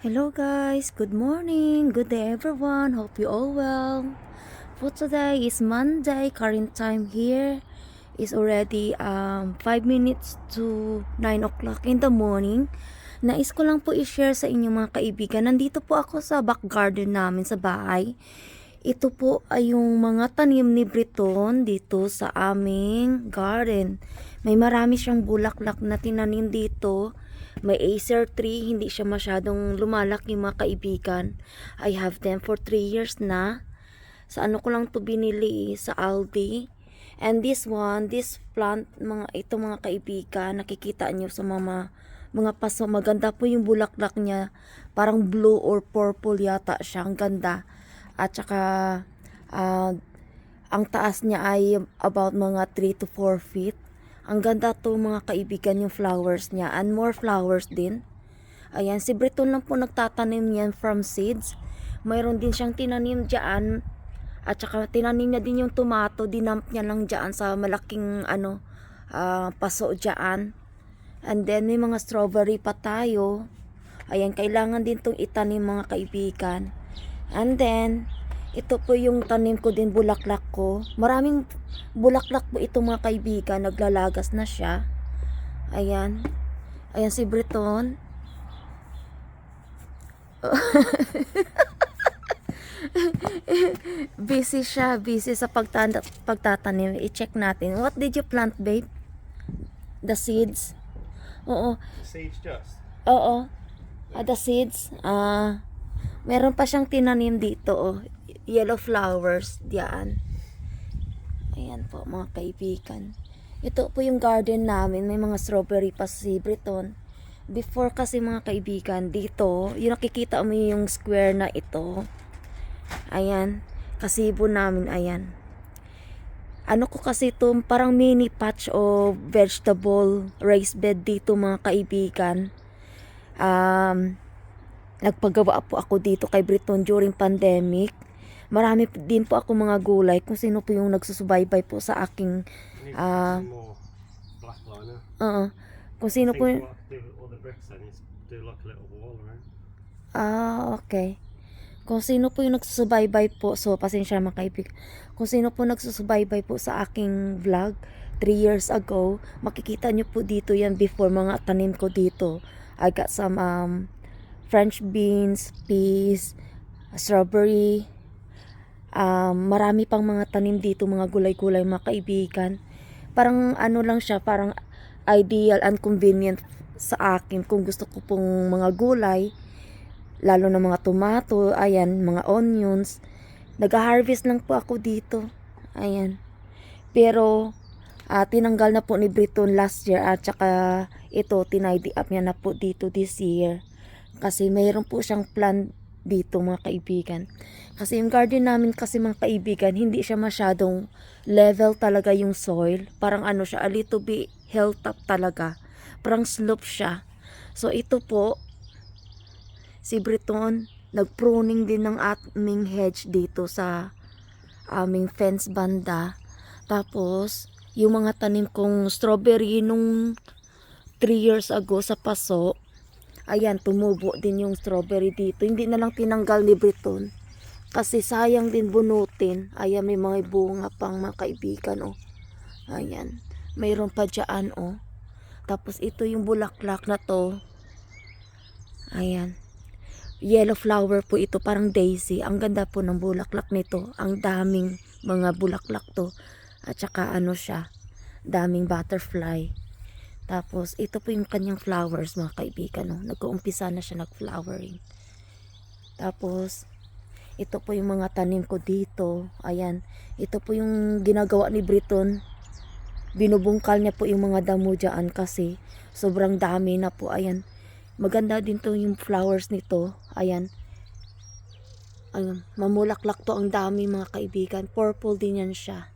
Hello guys, good morning, good day everyone, hope you all well. For today is Monday, current time here is already um, 5 minutes to 9 o'clock in the morning. Nais ko lang po i-share sa inyo mga kaibigan, nandito po ako sa back garden namin sa bahay. Ito po ay yung mga tanim ni Briton dito sa aming garden. May marami siyang bulaklak na tinanim dito. May acer tree, hindi siya masyadong lumalaki mga kaibigan. I have them for 3 years na. Sa ano ko lang to binili sa Aldi. And this one, this plant, mga ito mga kaibigan, nakikita nyo sa mga mga paso, maganda po yung bulaklak niya. Parang blue or purple yata siya. Ang ganda. At saka, ah, ang taas niya ay about mga 3 to 4 feet. Ang ganda to mga kaibigan yung flowers niya. And more flowers din. Ayan, si Breton lang po nagtatanim yan from seeds. Mayroon din siyang tinanim dyan. At saka tinanim niya din yung tomato. Dinamp niya lang dyan sa malaking ano, ah, paso dyan. And then may mga strawberry pa tayo. Ayan, kailangan din tong itanim mga kaibigan. And then, ito po yung tanim ko din bulaklak ko. Maraming bulaklak po ito mga kaibigan. Naglalagas na siya. Ayan. Ayan si Breton. busy siya. Busy sa pagtanda, pagtatanim. I-check natin. What did you plant, babe? The seeds? Oo. Sage dust. Oo. Ah, the seeds. Ah, meron pa siyang tinanim dito, oh. Yellow flowers, diyan. Ayan po, mga kaibigan. Ito po yung garden namin. May mga strawberry pa si Breton. Before kasi mga kaibigan, dito, yung nakikita mo yung square na ito. Ayan. Kasibo namin, ayan. Ano ko kasi ito, parang mini patch o vegetable raised bed dito mga kaibigan. Um, nagpagawa po ako dito kay Briton during pandemic. Marami din po ako mga gulay kung sino po yung nagsusubaybay po sa aking Ah. liner. uh, kung sino po around. Ah, okay. Kung sino po yung nagsusubaybay po, so pasensya mga kaibigan. Kung sino po nagsusubaybay po sa aking vlog 3 years ago, makikita nyo po dito yan before mga tanim ko dito. I got some um, French beans, peas, strawberry, um, marami pang mga tanim dito, mga gulay-gulay, mga kaibigan. Parang ano lang siya, parang ideal and convenient sa akin kung gusto ko pong mga gulay lalo na mga tomato, ayan, mga onions. Nag-harvest lang po ako dito. Ayan. Pero, ah, tinanggal na po ni Briton last year at saka ito, tinidy up niya na po dito this year. Kasi mayroon po siyang plan dito mga kaibigan. Kasi yung garden namin kasi mga kaibigan, hindi siya masyadong level talaga yung soil. Parang ano siya, a little bit hilltop talaga. Parang slope siya. So ito po, si Breton, nag-pruning din ng aming hedge dito sa aming fence banda. Tapos, yung mga tanim kong strawberry nung 3 years ago sa paso, ayan, tumubo din yung strawberry dito. Hindi na lang tinanggal ni Breton. Kasi sayang din bunutin. Ayan, may mga bunga pang mga kaibigan, oh. Ayan. Mayroon pa dyan, oh. Tapos ito yung bulaklak na to. Ayan yellow flower po ito, parang daisy. Ang ganda po ng bulaklak nito. Ang daming mga bulaklak to. At saka ano siya, daming butterfly. Tapos, ito po yung kanyang flowers, mga kaibigan. No? Nag-uumpisa na siya nag-flowering. Tapos, ito po yung mga tanim ko dito. Ayan. Ito po yung ginagawa ni Briton. Binubungkal niya po yung mga damo dyan kasi sobrang dami na po. Ayan. Maganda din to yung flowers nito. Ayan. Ayun, mamulaklak to ang dami mga kaibigan. Purple din yan siya.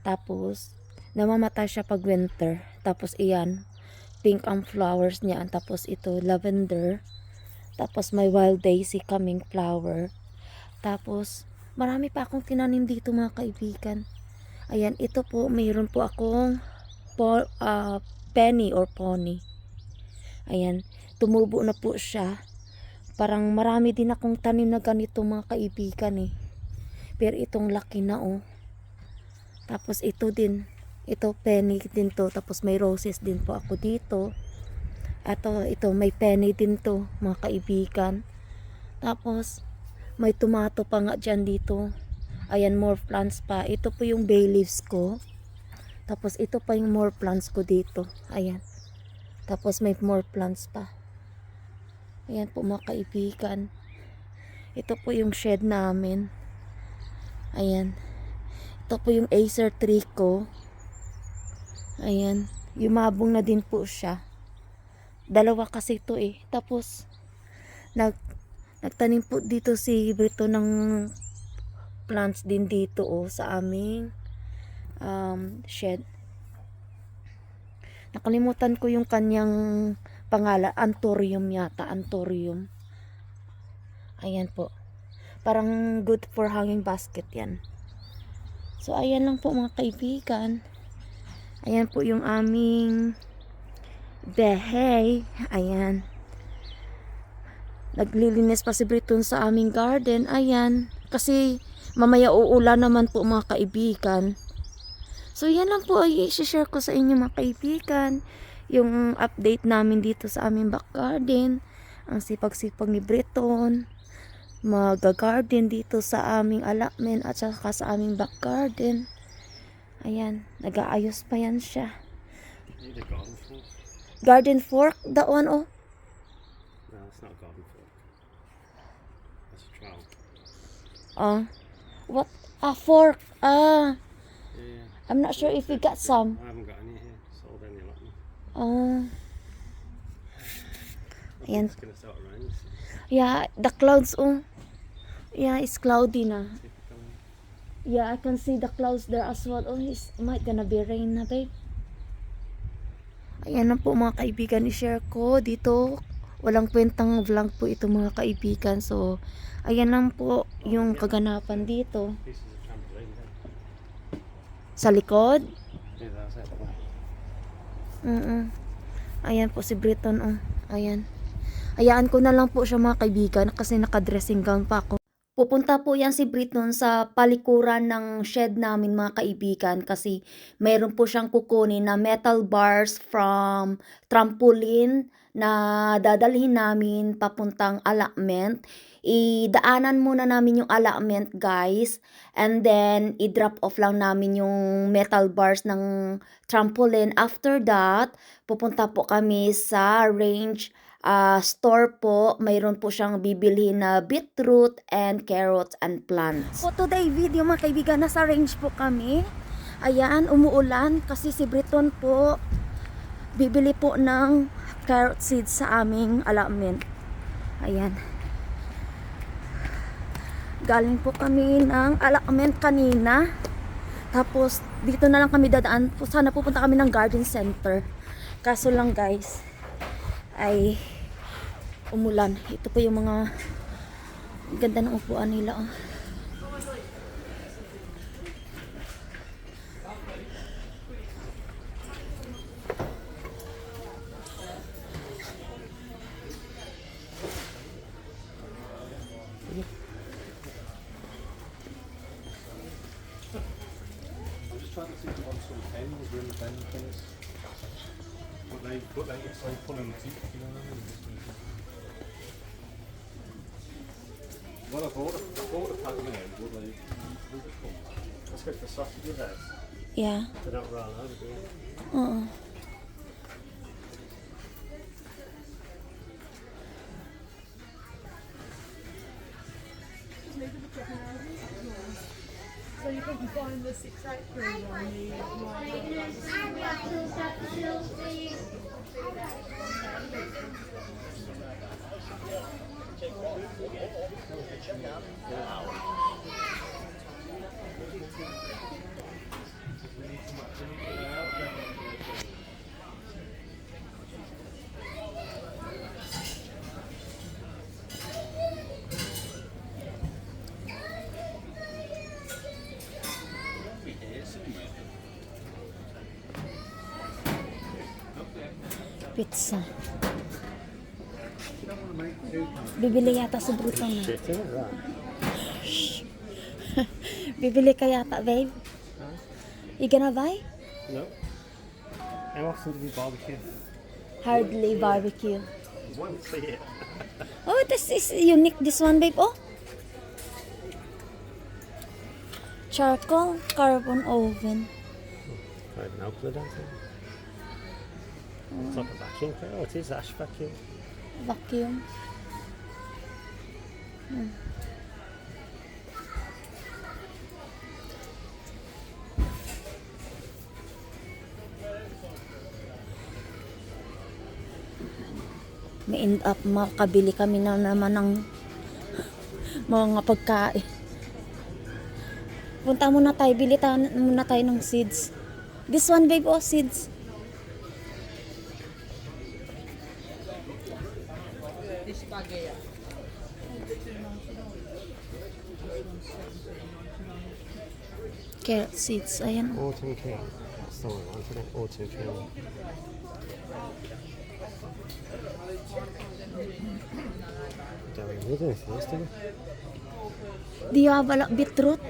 Tapos, namamatay siya pag winter. Tapos, iyan, pink ang flowers niya. Tapos, ito, lavender. Tapos, may wild daisy coming flower. Tapos, marami pa akong tinanim dito mga kaibigan. Ayan, ito po, mayroon po akong po, ah, penny or pony. Ayan, tumubo na po siya. Parang marami din akong tanim na ganito mga kaibigan eh. Pero itong laki na oh. Tapos ito din. Ito penny din to. Tapos may roses din po ako dito. Ato, ito may penny din to mga kaibigan. Tapos may tomato pa nga dyan dito. Ayan, more plants pa. Ito po yung bay leaves ko. Tapos ito pa yung more plants ko dito. Ayan. Tapos may more plants pa. Ayan po mga kaibigan. Ito po yung shed namin. Ayan. Ito po yung acer tree ko. Ayan. Yumabong na din po siya. Dalawa kasi ito eh. Tapos, nag, nagtanim po dito si Brito ng plants din dito oh, sa aming um, shed. Nakalimutan ko yung kanyang pangalan. Antorium yata. Antorium. Ayan po. Parang good for hanging basket yan. So, ayan lang po mga kaibigan. Ayan po yung aming behay. Ayan. Naglilinis pa si Briton sa aming garden. Ayan. Kasi mamaya uulan naman po mga kaibigan. So, yan lang po ay i-share ko sa inyo mga kaibigan. Yung update namin dito sa aming back garden. Ang sipag-sipag ni Briton. Mag-garden dito sa aming allotment at saka sa aming back garden. Ayan, nag-aayos pa yan siya. A garden fork? Garden fork, that one oh. No, it's not a garden fork. That's a trowel. Ah, what? Ah, fork. Ah, Yeah. I'm not sure if we got some. I haven't got any here. Sold any allotment. Ah, I think Ayan. yeah, the clouds oh. Yeah, it's cloudy na. See if it can- Yeah, I can see the clouds there as well. Oh, it's might gonna be rain na, babe. Ayan na po mga kaibigan, i-share ko dito. Walang kwentang vlog po ito mga kaibigan. So, ayan lang po yung kaganapan dito. Sa likod. It. Mm Ayan po si Britton. Oh. Ayan. Hayaan ko na lang po siya mga kaibigan kasi naka-dressing gown pa ako. Pupunta po yan si Britton sa palikuran ng shed namin mga kaibigan kasi mayroon po siyang kukunin na metal bars from trampoline na dadalhin namin papuntang allotment. Idaanan muna namin yung allotment guys and then i-drop off lang namin yung metal bars ng trampoline. After that, pupunta po kami sa range ah, store po. Mayroon po siyang bibili na beetroot and carrots and plants. For today video mga kaibigan, nasa range po kami. Ayan, umuulan kasi si Briton po bibili po ng carrot seeds sa aming allotment. Ayan. Galing po kami ng allotment kanina. Tapos, dito na lang kami dadaan. Sana pupunta kami ng garden center. Kaso lang guys, ay umulan. Ito po yung mga ganda ng upuan nila. Oh. Trying to see it's like pulling teeth, you know what I mean? Well, I bought a, I bought a pack of them, but they, what's it called? That's good for sausages heads. Yeah. They don't roll over, do they? Oo. So you can find the 683 on the Pizza. You don't want to make Bibili yata si Bruto na. Bibili ka yata, babe? You gonna buy? No. How often do we barbecue? Hardly barbecue. Once a year. Oh, this is unique, this one, babe. Oh. Charcoal carbon oven. I don't know, I don't think. It's like a vacuum. Oh, it is ash vacuum. Vacuum. May end up makabili kami na naman ng mga pagkain. Punta muna tayo, bili tayo, muna tayo ng seeds. This one babe, oh seeds. Carrot seeds, ayan. Autumn King. That's the one. Autumn anything else, do you have a lot beetroot?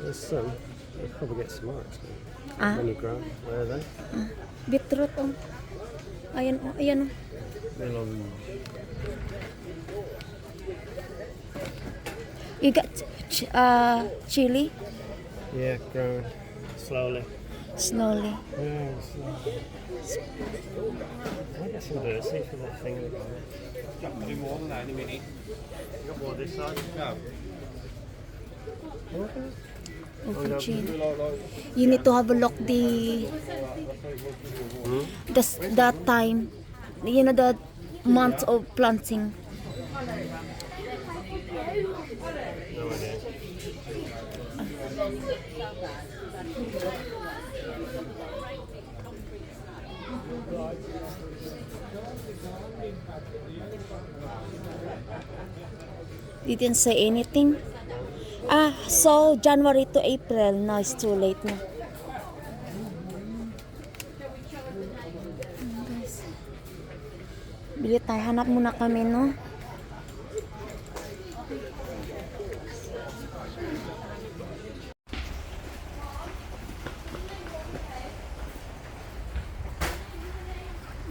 There's some. We'll probably get some more actually. Ah, When you grow, where are they? beetroot, oh. Ayan, oh, ayan, oh. They're on. You got ch- uh, chili? Yeah, growing slowly. Slowly. Yeah, slowly. I get some dirsey for that thing. in the garden. Do more than that in a minute. You got more this side? No. Okay. Okay. You need to have a look the Hmm? the that time. You know the month of planting. Didn't say anything. Ah, so January to April. No, it's too late na. Bili tayo. Hanap muna kami, no?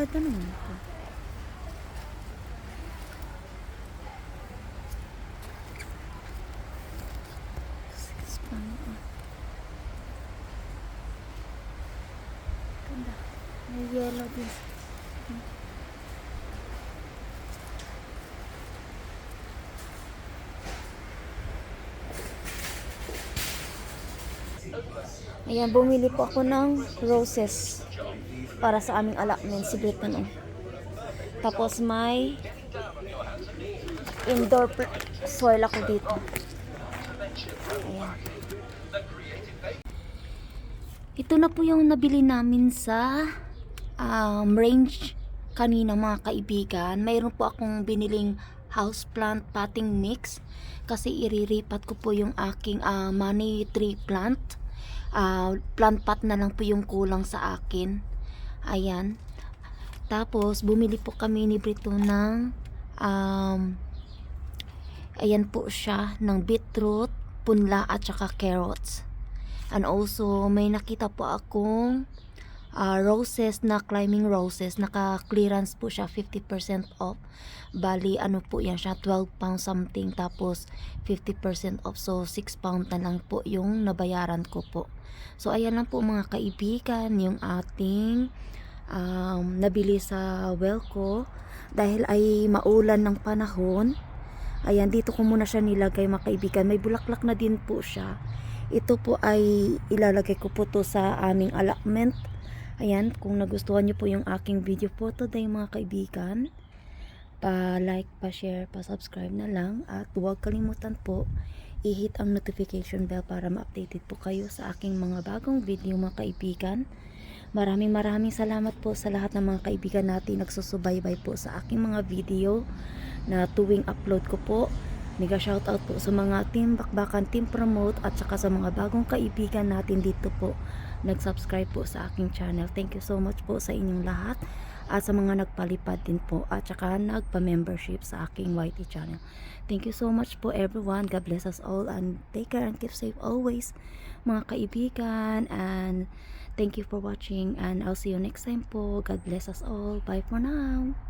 Ganda naman ito. Ah. Ganda. May yellow din. Ayan, bumili po ako ng roses para sa aming allotment si Britain. Oh. Tapos may indoor soil ako dito. Ayan. Ito na po yung nabili namin sa um, range kanina mga kaibigan. Mayroon po akong biniling houseplant potting mix kasi iriripat ko po yung aking ah, money tree plant. Ah, plant pot na lang po yung kulang sa akin. Ayan. Tapos, bumili po kami ni Brito ng um, ayan po siya, ng beetroot, punla at saka carrots. And also, may nakita po akong ah, roses na climbing roses. Naka-clearance po siya, 50% off. Bali, ano po yan siya, 12 pounds something. Tapos, 50% off. So, 6 pound na lang po yung nabayaran ko po. So, ayan lang po mga kaibigan, yung ating um, nabili sa Welco. Dahil ay maulan ng panahon. Ayan, dito ko muna siya nilagay mga kaibigan. May bulaklak na din po siya. Ito po ay ilalagay ko po to sa aming allotment. Ayan, kung nagustuhan niyo po yung aking video po today mga kaibigan, pa-like, pa-share, pa-subscribe na lang at huwag kalimutan po i-hit ang notification bell para ma-updated po kayo sa aking mga bagong video mga kaibigan. Maraming maraming salamat po sa lahat ng mga kaibigan natin nagsusubaybay po sa aking mga video na tuwing upload ko po. Mega shoutout po sa mga team Bakbakan, team promote at saka sa mga bagong kaibigan natin dito po nag-subscribe po sa aking channel. Thank you so much po sa inyong lahat. at sa mga nagpalipad din po at saka nagpa-membership sa aking YT channel. Thank you so much po everyone. God bless us all and take care and keep safe always mga kaibigan and thank you for watching and I'll see you next time po. God bless us all. Bye for now.